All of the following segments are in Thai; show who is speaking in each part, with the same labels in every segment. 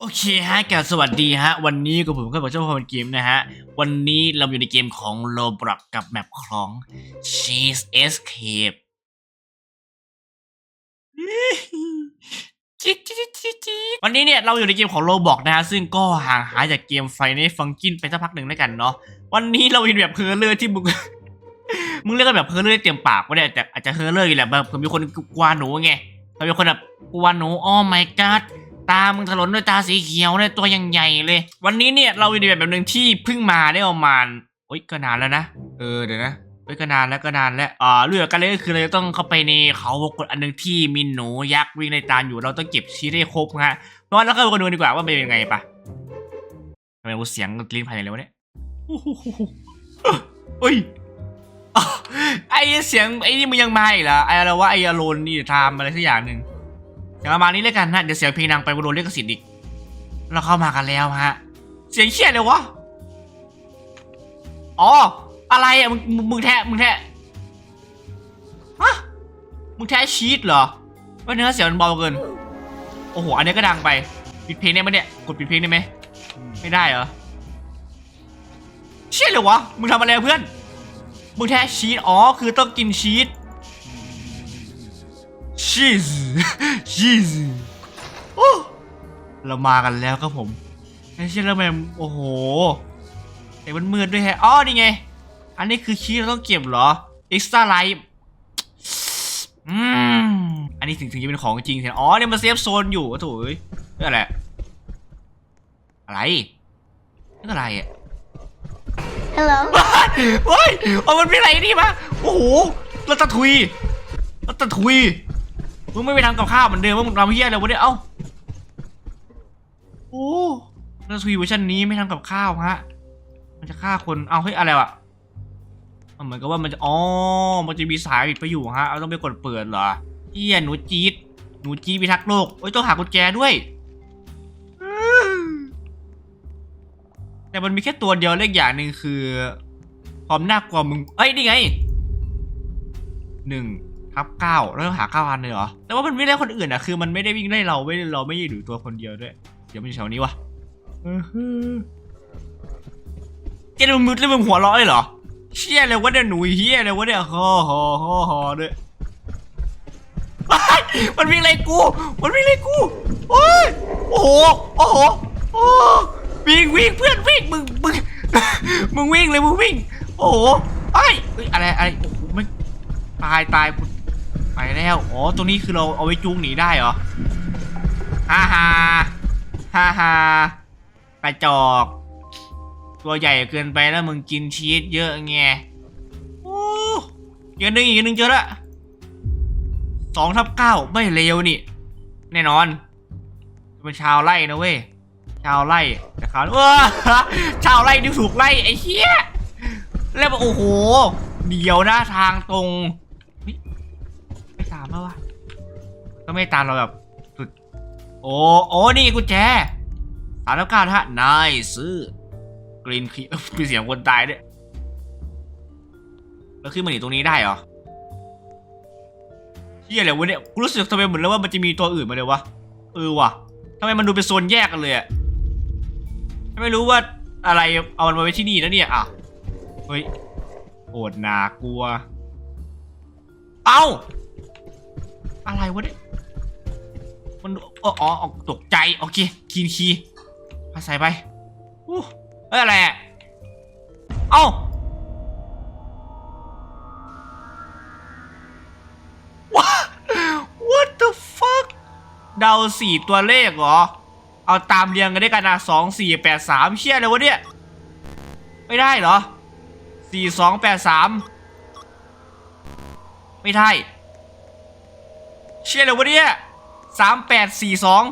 Speaker 1: โอเคฮะแกสวัสดีฮะ วันนี้กับผมก็บอกเจ้าพ่อเกมนะฮะ วันนี้เราอยู่ในเกมของ Roblox กับแมปคลอง Cheese Escape วันนี้เนี่ยเราอยู่ในเกมของ Roblox นะฮะ ซึ่งก็ห่างหายจากเกมไฟในฟังกินไปสักพักหนึ่งแล้วกันเนาะวันนี้เราเห็นแบบเพอเลอร์ที่มึงมึงเรียกกันแบบเพอเลอร์เตรียมปากก็ได้แต่อาจจะเพอเลอร์อยู่แหละแบบมีคนกลัวหนูไงมีคนแบบกลัวหนูอ้อ my god ตา มึงถลนด้วยตาสีเขียวเลยตัวยังใหญ่เลย วันนี้เนี่ยเราอยู่ในแบบแบบหนึ่งที่เพิ่งมาได้ประมาณโอ๊ยก็นานแล้วนะ เออเดี๋ยวนะเฮ้ยก็นานแล้วก็นานแล้วอ่าเรื่องกันเลยก็คือเราจะต้องเข้าไปในเขาวงกฏอันหนึงที่มีหนูยักษ์วิ่งในตามอยู่เราต้องเก็บชี้ได้ครบฮะเพราะงั้นเราก็มาดูดีกว่าว่ามันเป็นยังไงปะทำไมกูเสียงกลิ้นภายในเลยวะเนี่ยโอ้โหเฮ้ยอ้าวไอ้เสียงไอ้นี่มึงยังมาอีกเหรอไอ้อะไรวะไอ้อารอนนี่ทามอะไรสักอย่างหนึ่ง อย่างประมาณนี้เลยกันนะ เดี๋ยวเสียงเพลงดังไปโดนเรียกสิทธิ์อีก เราเข้ามากันแล้วฮะ เสียงเชี่ยเลยวะ อ๋อ อะไรอะมึงมึงแทะมึงแทะฮะมึงแทะชีตเหรอว่าเนื้อเสียงมันเบาเกิน โอ้โห อันนี้ก็ดังไป ปิดเพลงได้ไหมเนี่ย กดปิดเพลงได้ไหม ไม่ได้เหรอ เชี่ยเลยวะ มึงทำอะไรเพื่อน มึงแทะชีสอ๋อ คือต้องกินชีส ชีสชีสโอ้เรามากันแล้วครับผมไม่ใช่แล้วแม่งโอ้โหแต่มันมืดด้วยแฮะอ๋อนี่ไง อันนี้คือชีสเราต้องเก็บเหรอ extra life อืมอันนี้ถึงถึงจะเป็นของจริงใช่ไหมอ๋อเนี่ยมันเซฟโซนอยู่โอ้โถเอ้ยนี่อะไรอะไรนี่อะไรอะ
Speaker 2: Hello.
Speaker 1: เฮ้ยเอามันเป็นอะไรนี่มาโอ้โหรัตทุยรัตทุย มึงไม่ไปทำกับข้าวเหมือนเดิมว่ามึงทำเฮี้ยอะไรวะเนี่ยเอ้าโอ้รัตทุยเวอร์ชันนี้ไม่ทำกับข้าวฮะ มันจะฆ่าคนเอาเฮ้ยอะไรวะเหมือนกับว่ามันจะอ๋อมันจะมีสายปิดไปอยู่ฮะเอาต้องไปกดเปิดเหรอเฮี้ยหนูจี๊ดหนูจี๊ดพิทักษ์โลกเอ้ยต้องหากุญแจด้วยแต่มันมีแค่ตัวเดียวเลขอย่างหนึ่งคือ ความน่ากลัวมึงเอ้ยนี่ไงหนึ่ง ทับเก้าแล้วต้องหาเก้าอันเลยเหรอ แต่ว่ามันไม่ได้คนอื่นอะคือมันไม่ได้วิ่งไล่เราไม่เราไม่ได้อยู่ตัวคนเดียวด้วย เดี๋ยวมันอยู่แถวนี้วะเจ๊มึงมึงแล้วมึงหัวเราะเลยเหรอ เชี่ยเลยวะเนี่ยหนูเฮียเลยวะเนี่ยฮอฮอฮอฮอด้วยเฮ้ยมันวิ่งไล่กู มันวิ่งไล่กู โอ้ย โอ้โห โอ้โหวิ่งวิ่งเพื่อนวิ่งมึงมึงมึงวิ่งเลยมึงวิ่ง โอ้โหไอ้อะไรอะไรโอ้โหไม่ตายตายกู ไปแล้ว อ๋อ ตรงนี้คือเราเอาไว้จูงหนีได้เหรอ ฮ่าฮ่าฮ่าฮ่ากระจอก ตัวใหญ่เกินไปแล้วมึงกินชีสเยอะไงโอ้อีกอันหนึ่งอีกอันหนึ่งเจอละสองทับเก้าไม่เลวนี่ แน่นอนเป็นชาวไร่นะเว้ย ชาวไร่แต่เขาว้าชาวไร่ที่ถูกไล่ไอ้เหี้ย แล้วโอ้โห เดี๋ยวนะทางตรง ก็ไม่ตามเราแบบสุดโอ้โอ้นี่กุญแจสามแล้วเก้านะฮะนายซื้อกรีนคีมีเสียงคนตายด้วยแล้วขึ้นมาหนีตรงนี้ได้เหรอเฮียอะไรวะเนี่ยกูรู้สึกทำไมเหมือนแล้วว่ามันจะมีตัวอื่นมาเลยวะเออว่ะทำไมมันดูเป็นโซนแยกกันเลยอะไม่รู้ว่าอะไรเอามันมาไว้ที่นี่แล้วเนี่ยอะเฮ้ยโอดหนากลัว เอ้า อะไรวะเนี่ย มันอ๋ออ๋อตกใจ โอเคคีนคีมาใส่ไปอู้เฮ้ยอะไรอะเอ้า What What the fuck เดาสี่ตัวเลขเหรอ เอาตามเรียงกันได้กันนะสองสี่แปดสามเชี่ยเลยวะเนี่ย ไม่ได้เหรอสี่สองแปดสามไม่ได้ เชี่ยเลยวะเนี่ย สามแปดสี่สอง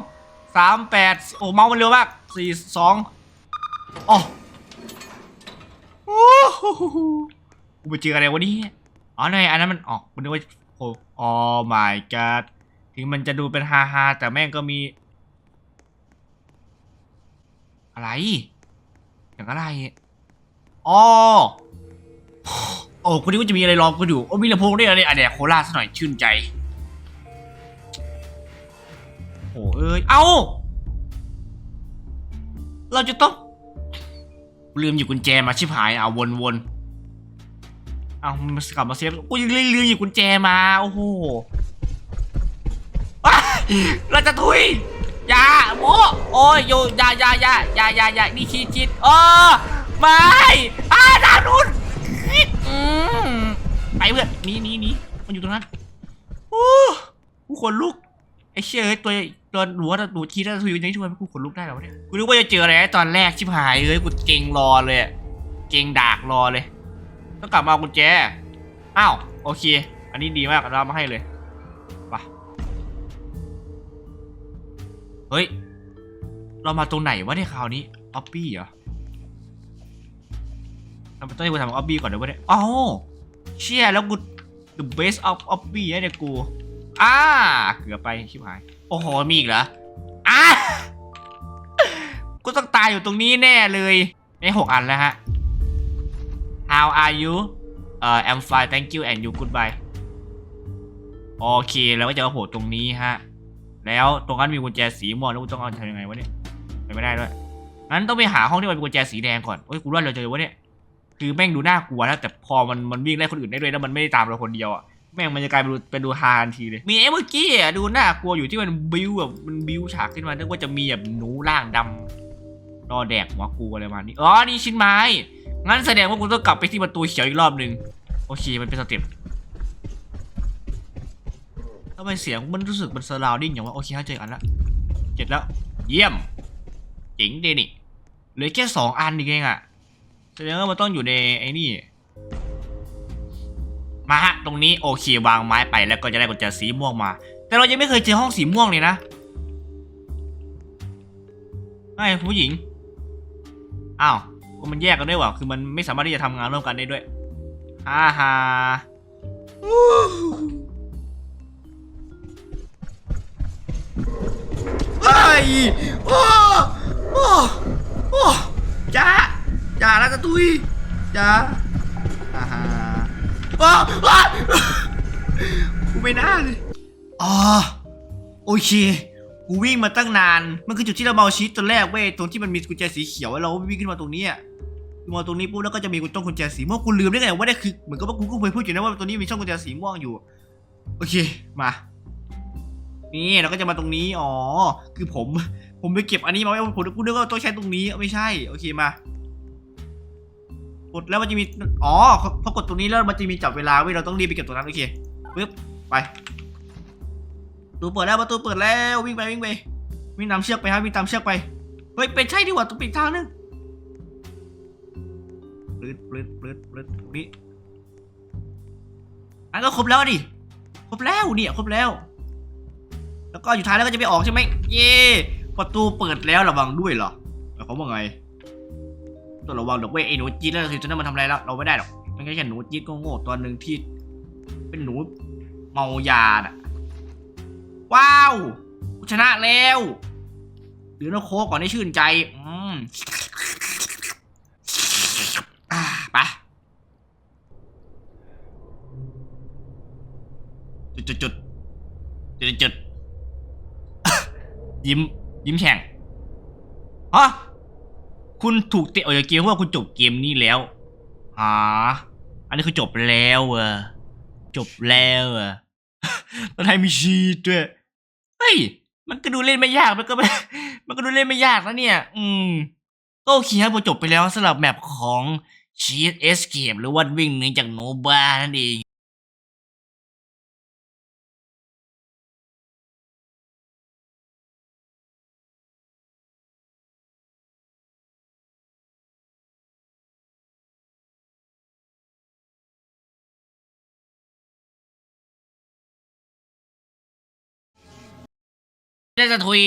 Speaker 1: สามแปดโอ้เมาส์มันเร็วมากสี่สองอ๋อโอ้โหกูไปเจออะไรวะเนี่ยอ๋อในอันนั้นมันออกมันนึกว่าโอ้อ๋อ my god ถึงมันจะดูเป็นฮาฮาแต่แม่งก็มี อะไร อย่างอะไรอ๋อโอ้คนนี้ว่าจะมีอะไรรอกูอยู่ โอ้มีลำโพงด้วยอะไรอะเดี๋ยวโคราชสักหน่อยชื่นใจ เอ้ย เอา เราจะต้อง ลืมหยิบกุญแจมาชิบหายเอาวนวนเอามันกลับมาเซฟกูยังลืมหยิบกุญแจมา โอ้โหเราจะทุยยาโมโอ้ยโยอย่ายายายายายานี่ชีจิตเออไม่อาดานุนไปเพื่อนนี่นี่นี่มันอยู่ตรงนั้นโอ้กูขนลุก ไอ้เชี่ยเอ้ยตัวตัวหนูว่าหนูชีถ้าทุยยังช่วยกูขนลุกได้หรอวะเนี่ยกูนึกว่าจะเจออะไรตอนแรกชิบหายเลยกูเก่งรอเลยอะเก่งดากรอเลย ต้องกลับมาเอากุญแจอ้าวโอเค อันนี้ดีมากเรามาให้เลยไปเฮ้ย เรามาตรงไหนวะเนี่ยคราวนี้ออบบี้เหรอเราต้องให้กูทำออบบี้ก่อนเดี๋ยววะเนี่ยอ้าวเชี่ยแล้วกู the best of ออบบี้เนี่ยกู อ่าเกือบไปชิบหาย โอ้โห มีอีกเหรออ่ากูต้องตายอยู่ตรงนี้แน่เลยไม่หกอันแล้วฮะ How are you เอ่อ I'm fine thank you and you goodbye โอเคแล้วก็จะมาโผล่ตรงนี้ฮะ แล้วตรงนั้นมีกุญแจสีม่วงแล้วกูต้องเอาทำยังไงวะเนี่ยไปไม่ได้ด้วยงั้นต้องไปหาห้องที่มันเป็นกุญแจสีแดงก่อนเฮ้ยกูว่าเราเจอวะเนี่ยคือแม่งดูน่ากลัวนะแต่พอมันมันวิ่งไล่คนอื่นได้ด้วยแล้วมันไม่ได้ตามเราคนเดียวอะ แม่งมันจะกลายเป็นดูเป็นดูฮาทันทีเลย มีไอ้เมื่อกี้อะดูน่ากลัวอยู่ที่มันบิวแบบมันบิวฉากขึ้นมานึกว่าจะมีแบบหนูร่างดำรอแดกหัวกูอะไรประมาณนี้อ๋อนี่ชิ้นไม้งั้นแสดงว่ากูต้องกลับไปที่ประตูเขียวอีกรอบหนึ่งโอเคมันเป็นสเต็ปทำไมเสียงมันรู้สึกมันสลาวดิ้งอย่างว่าโอเคเข้าใจกันละเจ็ดแล้ว เยี่ยมเจ๋งดีนี่เหลือแค่สองอันเองอะแสดงว่ามันต้องอยู่ในไอ้นี่ มาฮะ ตรงนี้โอเควางไม้ไปแล้วก็จะได้กุญแจสีม่วงมา แต่เรายังไม่เคยเจอห้องสีม่วงเลยนะไอ้ผู้หญิง อ้าวมันแยกกันด้วยว่ะคือมันไม่สามารถที่จะทำงานร่วมกันได้ด้วยฮ่าฮ่าเฮ้โอ้โอ้โอ้จ้าจ้าแล้วจะตุยจ้า โอ้โอ้กูไม่น่าเลยอ๋อโอเคกูวิ่งมาตั้งนาน มันคือจุดที่เราเมาชีตตัวแรกเว้ย ตรงที่มันมีกุญแจสีเขียวแล้วเราวิ่งขึ้นมาตรงนี้อะมาตรงนี้ปุ๊บแล้วก็จะมีกุญแจกุญแจสีม่วงกูลืมได้ไงว่าได้คือเหมือนกับว่ากูก็เคยพูดอยู่นะว่าตรงนี้มีช่องกุญแจสีม่วงอยู่ โอเค มา นี่เราก็จะมาตรงนี้ อ๋อ คือผม ผมไปเก็บอันนี้มาไว้ผมกูนึกว่าต้องใช้ตรงนี้ ไม่ใช่ โอเค มา ดแล้วมันจะมี อ๋อพอกดตรงนี้แล้วมันจะมีจับเวลาเว้ยเราต้องรีบไปเก็บตรงนั้นโอเคปึ๊บไปประตูเปิดแล้วประตูเปิดแล้ววิ่งไปวิ่งไปวิ่งตามเชือกไปครับวิ่งตามเชือกไปเฮ้ยเป็นใช่ดีกว่าตัวปิดทางนึงปลืดปลืดปลืดปลืดนี้อันก็ครบแล้วดิครบแล้วเนี่ยครบแล้ว แล้วก็อยู่ท้ายแล้วก็จะไปออกใช่ไหมเย่ประตูเปิดแล้วระวังด้วยเหรอหมายความว่าไง ต้องระวังดอกเว้ยไอ้หนูจี๊ดแล้วสิตัวนั้นมันทำอะไรแล้วเราไม่ได้หรอกมันแค่หนูจี๊ดโง่ๆตัวหนึ่งที่ เป็นหนูเมายาน่ะ ว้าวชนะแล้วเดี๋ยวน้โค้ก่อนให้ชื่นใจ อืมอ่าไปจุดจุดจุดจุดจุดยิ้ม ยิ้มแฉ่ง คุณถูกเตะออกจากเกมเพราะว่าคุณจบเกมนี้แล้วหาอันนี้คือจบแล้วเออจบแล้วเออตอนไทยมีชีตด้วยเฮ้ยมันก็ดูเล่นไม่ยากมันก็ไม่มันก็ดูเล่นไม่ยากนะเนี่ย อืมก็โอเคครับพอจบไปแล้วสำหรับแมปของ Cheat Escape หรือว่าวิ่งหนีจากโนบานั่นเอง น่าจะทุย